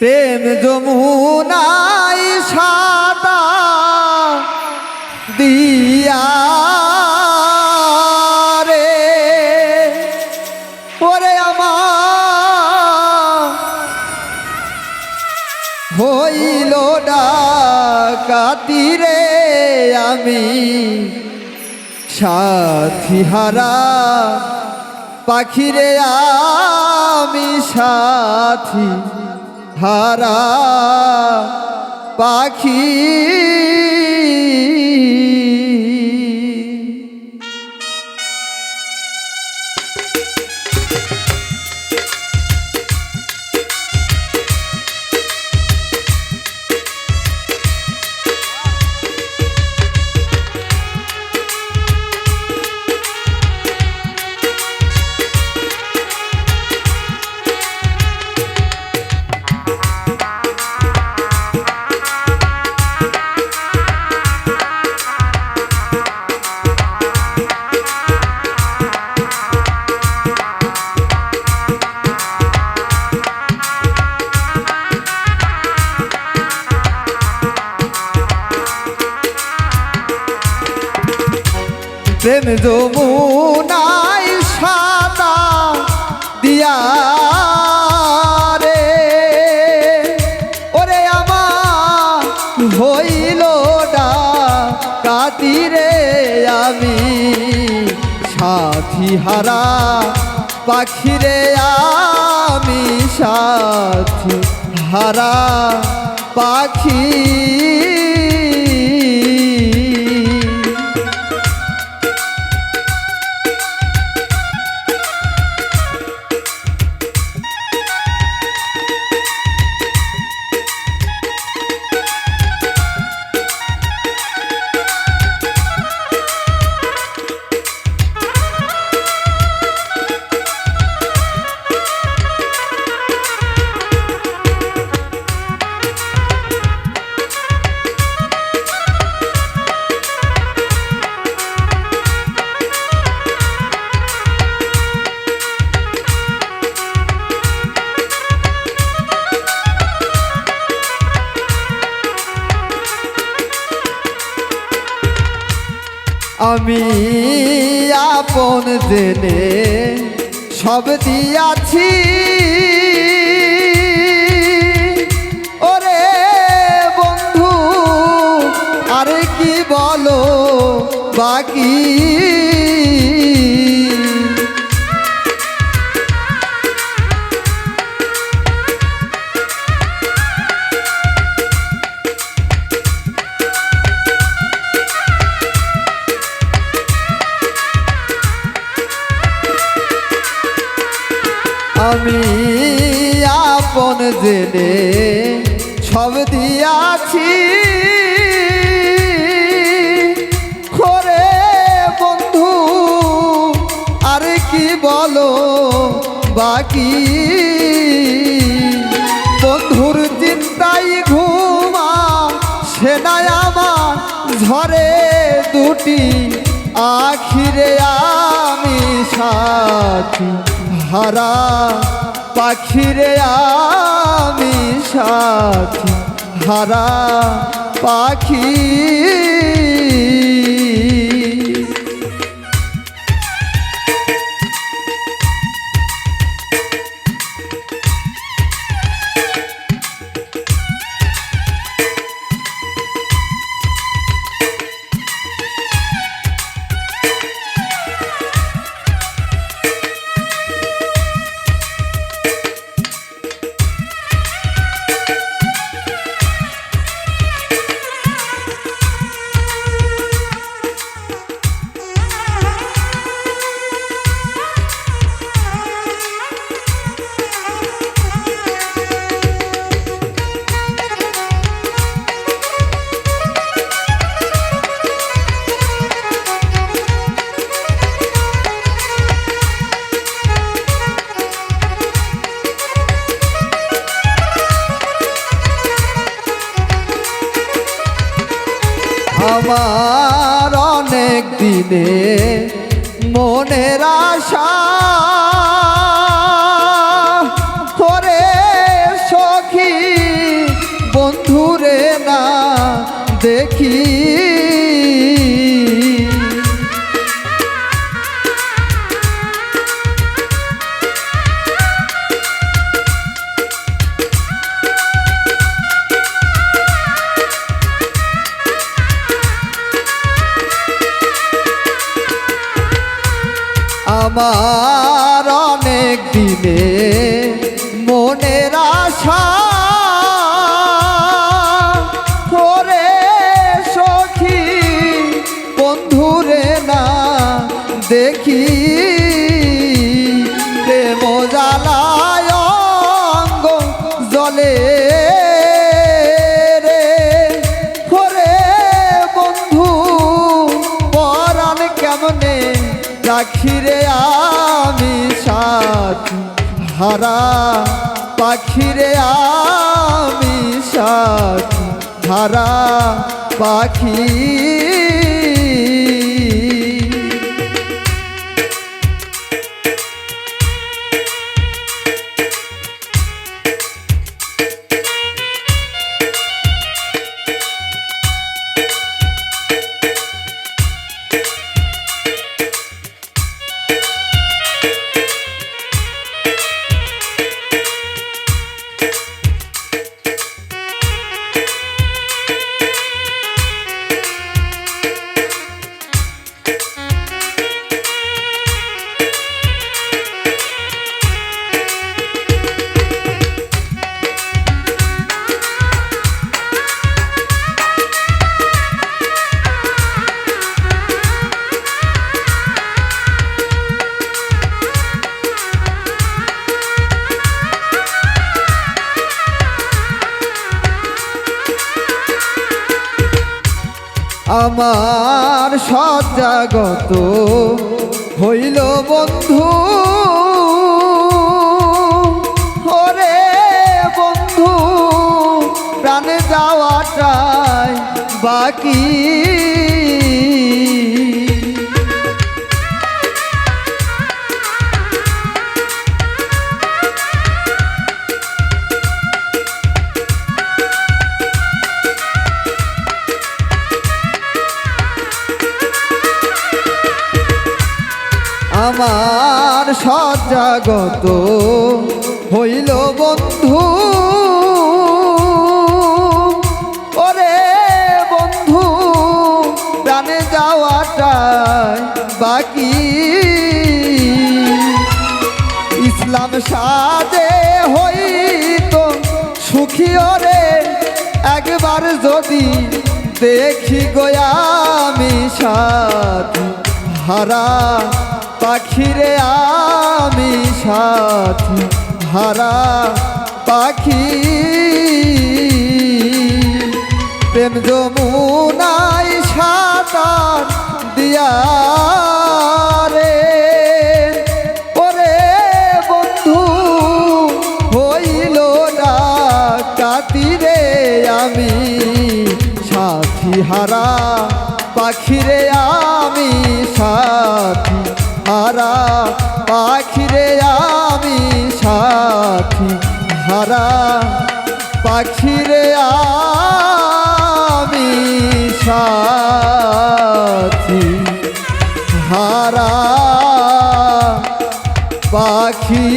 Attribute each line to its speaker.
Speaker 1: প্রেম যমুনাই সাদা দিয়া রে। ওরে আমার। হইল ডাকাতি রে আমি। সাথী হারা পাখিরে আমি সাথী হারা পাখি প্রেম যমুনাই সাদা দিয়া রে। ওরে আমার হইল কাতিরে আমি। সাথী হারা পাখিরে আমি, সাথী হারা পাখি। আমি আপন জেনে সব দিয়াছি। ওরে বন্ধু আরে কি বলো বাকি? আমি আপন জেনে সব দিয়াছি। করে বন্ধু, আর কি বলো বাকি? বন্ধুর চিন্তাই ঘুমা, সেনায় আমার ঝরে দুটি আখিরে আমি সাথী। হারা পাখিরে আমি সাথী হারা পাখি আমার অনেক দিনে মনের আশা আমার অনেক দিনে মনের আশা করে সখী বন্ধুরে না দেখি হারা পাখিরে আমি সাথী হারা পাখি আমার সজাগত হইল বন্ধু। ওরে বন্ধু প্রাণে যাওয়াটাই বাকি। আমার সজাগত হইল বন্ধু। ওরে বন্ধু, প্রাণে যাওয়াটাই বাকি। ইসলাম সাজে হইতো সুখী ওরে, একবার যদি দেখি গোয়ামি সাথী হারা পাখিরে আমি সাথী হারা পাখি। প্রেম যমুনাই সাঁতার দিয়া রে ওরে বন্ধু, হইল ডাকাতিরে আমি সাথী, হারা পাখিরে আমি সাথী। হারা পাখিরে আমি সাথী। হারা পাখিরে আমি সাথী। হারা পাখি